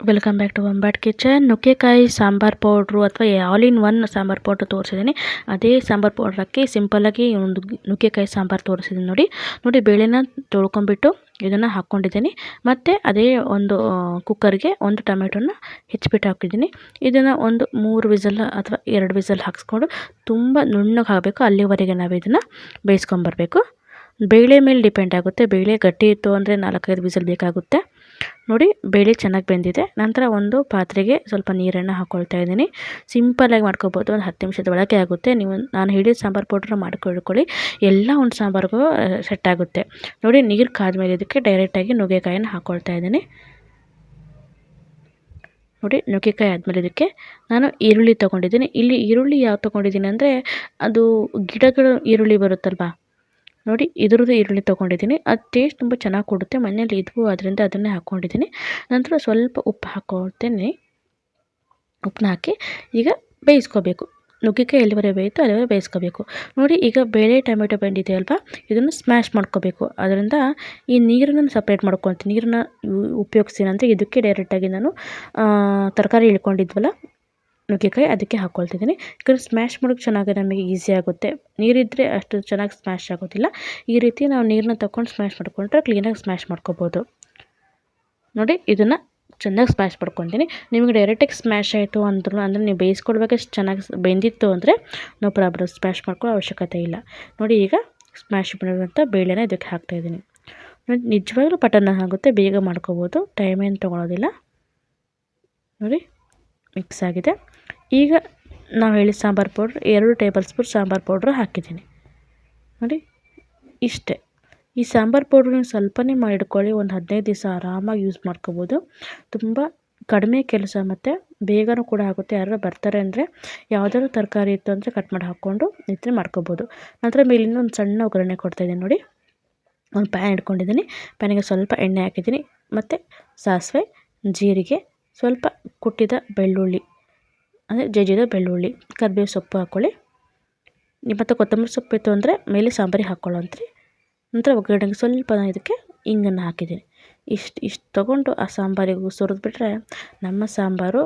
Welcome back to Ombat kitchen ನುಗ್ಗೆಕಾಯಿ, sambar powder ಅಥವಾ all in one sambar powder ತೋರಿಸಿದ್ದೀನಿ. ಅದೇ ಸಾಂಬಾರು ಪೌಡ್ರ್ ಹಾಕಿ ಸಿಂಪಲ್ಲಾಗಿ ಒಂದು ನುಗ್ಗೆಕಾಯಿ ಸಾಂಬಾರು ತೋರಿಸಿದ್ದೀನಿ ನೋಡಿ. ನೋಡಿ ಬೇಳೆನ ತೊಳ್ಕೊಂಬಿಟ್ಟು ಇದನ್ನು ಹಾಕ್ಕೊಂಡಿದ್ದೀನಿ. ಮತ್ತು ಅದೇ ಒಂದು ಕುಕ್ಕರ್ಗೆ ಒಂದು ಟೊಮೆಟೊನ ಹೆಚ್ಚಿಬಿಟ್ಟು ಹಾಕಿದ್ದೀನಿ. ಇದನ್ನು ಒಂದು ಮೂರು ವಿಸಲ್ ಅಥವಾ ಎರಡು ವಿಸಲ್ ಹಾಕ್ಸ್ಕೊಂಡು ತುಂಬ ನುಣ್ಣಗೆ ಹಾಕಬೇಕು. ಅಲ್ಲಿವರೆಗೆ ನಾವು ಇದನ್ನು ಬೇಯಿಸ್ಕೊಂಬರ್ಬೇಕು. ಬೇಳೆ ಮೇಲೆ ಡಿಪೆಂಡ್ ಆಗುತ್ತೆ. ಬೇಳೆ ಗಟ್ಟಿ ಇತ್ತು ಅಂದರೆ ನಾಲ್ಕೈದು ವಿಸಲ್ ಬೇಕಾಗುತ್ತೆ. ನೋಡಿ, ಬೇಳೆ ಚೆನ್ನಾಗಿ ಬೆಂದಿದೆ. ನಂತರ ಒಂದು ಪಾತ್ರೆಗೆ ಸ್ವಲ್ಪ ನೀರನ್ನು ಹಾಕ್ಕೊಳ್ತಾ ಇದ್ದೀನಿ. ಸಿಂಪಲ್ಲಾಗಿ ಮಾಡ್ಕೊಬೋದು. ಒಂದು ಹತ್ತು ನಿಮಿಷದ ಒಳಗೆ ಆಗುತ್ತೆ. ನೀವು, ನಾನು ಹೇಳಿದ ಸಾಂಬಾರು ಪೌಡ್ರ್ ಮಾಡ್ಕೊಳ್ಕೊಳ್ಳಿ ಎಲ್ಲ ಒಂದು ಸಾಂಬಾರಿಗೂ ಸೆಟ್ ಆಗುತ್ತೆ. ನೋಡಿ, ನೀರು ಕಾದ್ಮೇಲೆ ಇದಕ್ಕೆ ಡೈರೆಕ್ಟಾಗಿ ನುಗ್ಗೆಕಾಯನ್ನು ಹಾಕ್ಕೊಳ್ತಾ ಇದ್ದೀನಿ. ನೋಡಿ, ನುಗ್ಗೆಕಾಯಿ ಆದಮೇಲೆ ಇದಕ್ಕೆ ನಾನು ಈರುಳ್ಳಿ ತೊಗೊಂಡಿದ್ದೀನಿ. ಇಲ್ಲಿ ಈರುಳ್ಳಿ ಯಾವ ತೊಗೊಂಡಿದ್ದೀನಿ ಅಂದರೆ, ಅದು ಗಿಡಗಳು ಈರುಳ್ಳಿ ಬರುತ್ತಲ್ವಾ? ನೋಡಿ ಇದ್ರದ್ದು ಈರುಳ್ಳಿ ತೊಗೊಂಡಿದ್ದೀನಿ. ಅದು ಟೇಸ್ಟ್ ತುಂಬ ಚೆನ್ನಾಗಿ ಕೊಡುತ್ತೆ. ಮನೇಲಿ ಇದ್ವು, ಅದರಿಂದ ಅದನ್ನೇ ಹಾಕ್ಕೊಂಡಿದ್ದೀನಿ ನಂತರ ಸ್ವಲ್ಪ ಉಪ್ಪು ಹಾಕ್ಕೊಳ್ತೇನೆ ಉಪ್ಪನ್ನ ಹಾಕಿ ಈಗ ಬೇಯಿಸ್ಕೋಬೇಕು. ನುಗ್ಗಿಕಾಯಿ ಎಲ್ಲಿವರೆ ಬೇಯಿತು ಅಲ್ಲಿವರೆ ಬೇಯಿಸ್ಕೋಬೇಕು. ನೋಡಿ ಈಗ ಬೇಳೆ, ಟೊಮೆಟೊ ಬಂದಿದೆ ಅಲ್ವಾ? ಇದನ್ನು ಸ್ಮ್ಯಾಶ್ ಮಾಡ್ಕೋಬೇಕು. ಅದರಿಂದ ಈ ನೀರನ್ನು ಸಪ್ರೇಟ್ ಮಾಡ್ಕೊತೀನಿ ನೀರನ್ನ ಉಪಯೋಗಿಸ್ತೀನಿ. ಅಂದರೆ ಇದಕ್ಕೆ ಡೈರೆಕ್ಟಾಗಿ ನಾನು ತರಕಾರಿ ಇಳ್ಕೊಂಡಿದ್ವಲ್ಲ ನುಗ್ಗೆಕಾಯಿ, ಅದಕ್ಕೆ ಹಾಕ್ಕೊಳ್ತಿದ್ದೀನಿ ಯಾಕಂದರೆ ಸ್ಮ್ಯಾಶ್ ಮಾಡೋಕ್ಕೆ ಚೆನ್ನಾಗಿ ನಮಗೆ ಈಸಿ ಆಗುತ್ತೆ. ನೀರಿದ್ದರೆ ಅಷ್ಟು ಚೆನ್ನಾಗಿ ಸ್ಮ್ಯಾಶ್ ಆಗೋದಿಲ್ಲ. ಈ ರೀತಿ ನಾವು ನೀರನ್ನ ತಗೊಂಡು ಸ್ಮ್ಯಾಶ್ ಮಾಡಿಕೊಂಡ್ರೆ ಕ್ಲೀನಾಗಿ ಸ್ಮ್ಯಾಶ್ ಮಾಡ್ಕೋಬೋದು. ನೋಡಿ, ಇದನ್ನು ಚೆನ್ನಾಗಿ ಸ್ಮ್ಯಾಶ್ ಮಾಡ್ಕೊತೀನಿ. ನಿಮಗೆ ಡೈರೆಕ್ಟಾಗಿ ಸ್ಮ್ಯಾಶ್ ಆಯಿತು ಅಂದ್ರೂ ಅಂದರೆ ನೀವು ಬೇಯಿಸ್ಕೊಡ್ಬೇಕಷ್ಟು ಚೆನ್ನಾಗಿ ಬೆಂದಿತ್ತು ಅಂದರೆ ನೋ ಪ್ರಾಬ್ಲಮ್ ಸ್ಮ್ಯಾಶ್ ಮಾಡ್ಕೊಳ್ಳೋ ಅವಶ್ಯಕತೆ ಇಲ್ಲ. ನೋಡಿ, ಈಗ ಸ್ಮ್ಯಾಶ್ ಮಾಡಿರುವಂಥ ಬೇಳೆನ ಇದಕ್ಕೆ ಹಾಕ್ತಾಯಿದ್ದೀನಿ. ನೋಡಿ, ನಿಜವಾಗ್ಲೂ ಪಟನ್ನ ಆಗುತ್ತೆ. ಬೇಗ ಮಾಡ್ಕೋಬೋದು. ಟೈಮ್ ಏನು ತೊಗೊಳೋದಿಲ್ಲ. ನೋಡಿ ಮಿಕ್ಸ್ ಆಗಿದೆ. ಈಗ ನಾವು ಹೇಳಿದ ಸಾಂಬಾರು ಪೌಡ್ರ್ ಎರಡು ಟೇಬಲ್ ಸ್ಪೂನ್ ಸಾಂಬಾರು ಪೌಡ್ರ್ ಹಾಕಿದ್ದೀನಿ. ನೋಡಿ, ಇಷ್ಟೇ. ಈ ಸಾಂಬಾರು ಪೌಡ್ರ್ ನೀವು ಸ್ವಲ್ಪನೇ ಮಾಡಿಟ್ಕೊಳ್ಳಿ ಒಂದು ಹದಿನೈದು ದಿವಸ ಆರಾಮಾಗಿ ಯೂಸ್ ಮಾಡ್ಕೋಬೋದು. ತುಂಬ ಕಡಿಮೆ ಕೆಲಸ ಮತ್ತು ಬೇಗನೂ ಕೂಡ ಆಗುತ್ತೆ. ಯಾರು ಬರ್ತಾರೆ ಅಂದರೆ ಯಾವುದಾದ್ರು ತರಕಾರಿ ಇತ್ತು ಅಂದರೆ ಕಟ್ ಮಾಡಿ ಹಾಕ್ಕೊಂಡು ನಿತ್ರೆ ಮಾಡ್ಕೋಬೋದು. ನಂತರ ಮೇಲಿಂದ ಒಂದು ಸಣ್ಣ ಒಗ್ಗರಣೆ ಕೊಡ್ತಾಯಿದ್ದೀನಿ ನೋಡಿ. ಒಂದು ಪ್ಯಾನ್ ಇಟ್ಕೊಂಡಿದ್ದೀನಿ. ಪ್ಯಾನಿಗೆ ಸ್ವಲ್ಪ ಎಣ್ಣೆ ಹಾಕಿದ್ದೀನಿ. ಮತ್ತು ಸಾಸಿವೆ, ಜೀರಿಗೆ, ಸ್ವಲ್ಪ ಕುಟ್ಟಿದ ಬೆಳ್ಳುಳ್ಳಿ. ಅಂದರೆ ಜಜ್ಜಿದ ಬೆಳ್ಳುಳ್ಳಿ ಕರ್ಬೇವು ಸೊಪ್ಪು ಹಾಕ್ಕೊಳ್ಳಿ ಮತ್ತು ಕೊತ್ತಂಬರಿ ಸೊಪ್ಪು ಇತ್ತು ಅಂದರೆ ಮೇಲೆ ಸಾಂಬಾರಿಗೆ ಹಾಕ್ಕೊಳ್ಳೋಂತ್ರಿ ನಂತರ ಒಗ್ಗರಣೆಗೆ ಸ್ವಲ್ಪ ಇದಕ್ಕೆ ಹಿಂಗನ್ನು ಹಾಕಿದ್ದೀನಿ. ಇಷ್ಟು ಇಷ್ಟು ತೊಗೊಂಡು ಆ ಸಾಂಬಾರಿಗೆ ಸುರಿದ್ಬಿಟ್ರೆ ನಮ್ಮ ಸಾಂಬಾರು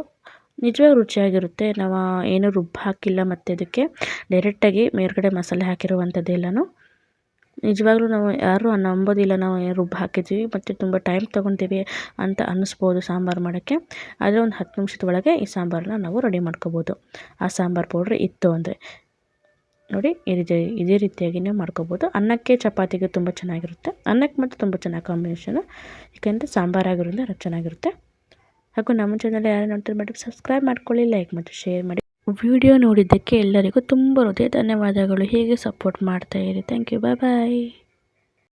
ನಿಜವಾಗಿ ರುಚಿಯಾಗಿರುತ್ತೆ. ನಾವು ಏನೂ ರುಬ್ಬಿ ಹಾಕಿಲ್ಲ ಮತ್ತು ಇದಕ್ಕೆ. ಡೈರೆಕ್ಟಾಗಿ ಮೇಲುಗಡೆ ಮಸಾಲೆ ಹಾಕಿರುವಂಥದ್ದೆಲ್ಲನೂ ನಿಜವಾಗ್ಲೂ ನಾವು ಯಾರೂ ನಂಬೋದಿಲ್ಲ ನಾವು ರುಬ್ಬಿ ಹಾಕಿದ್ದೀವಿ ಮತ್ತು ತುಂಬ ಟೈಮ್ ತೊಗೊತೀವಿ ಅಂತ ಅನ್ನಿಸ್ಬೋದು ಸಾಂಬಾರು ಮಾಡೋಕ್ಕೆ. ಆದರೆ ಒಂದು ಹತ್ತು ನಿಮಿಷದ ಒಳಗೆ ಈ ಸಾಂಬಾರನ್ನ ನಾವು ರೆಡಿ ಮಾಡ್ಕೋಬೋದು. ಆ ಸಾಂಬಾರು ಪೌಡ್ರ್ ಇತ್ತು ಅಂದರೆ. ನೋಡಿ ಇದೇ ಇದೇ ರೀತಿಯಾಗಿ ನೀವು ಮಾಡ್ಕೋಬೋದು. ಅನ್ನಕ್ಕೆ ಚಪಾತಿಗೆ ತುಂಬ ಚೆನ್ನಾಗಿರುತ್ತೆ. ಅನ್ನಕ್ಕೆ ಮತ್ತು ತುಂಬ ಚೆನ್ನಾಗಿ ಕಾಂಬಿನೇಷನು ಯಾಕೆಂದರೆ ಸಾಂಬಾರಾಗಿರೋದ್ರಿಂದ ಚೆನ್ನಾಗಿರುತ್ತೆ. ಹಾಗೂ ನಮ್ಮ ಚಾನಲ್ ಯಾರು ನೋಡ್ತಾರೆ ಮಾಡಿ ಸಬ್ಸ್ಕ್ರೈಬ್ ಮಾಡ್ಕೊಳ್ಳಿ ಲೈಕ್ ಮತ್ತು ಶೇರ್ ಮಾಡಿ. ವಿಡಿಯೋ ನೋಡಿದ್ದಕ್ಕೆ ಎಲ್ಲರಿಗೂ ತುಂಬ ಹೃದಯ ಧನ್ಯವಾದಗಳು. ಹೀಗೆ ಸಪೋರ್ಟ್ ಮಾಡ್ತಾಯಿರಿ ಥ್ಯಾಂಕ್ ಯು ಬಾಯ್ ಬಾಯ್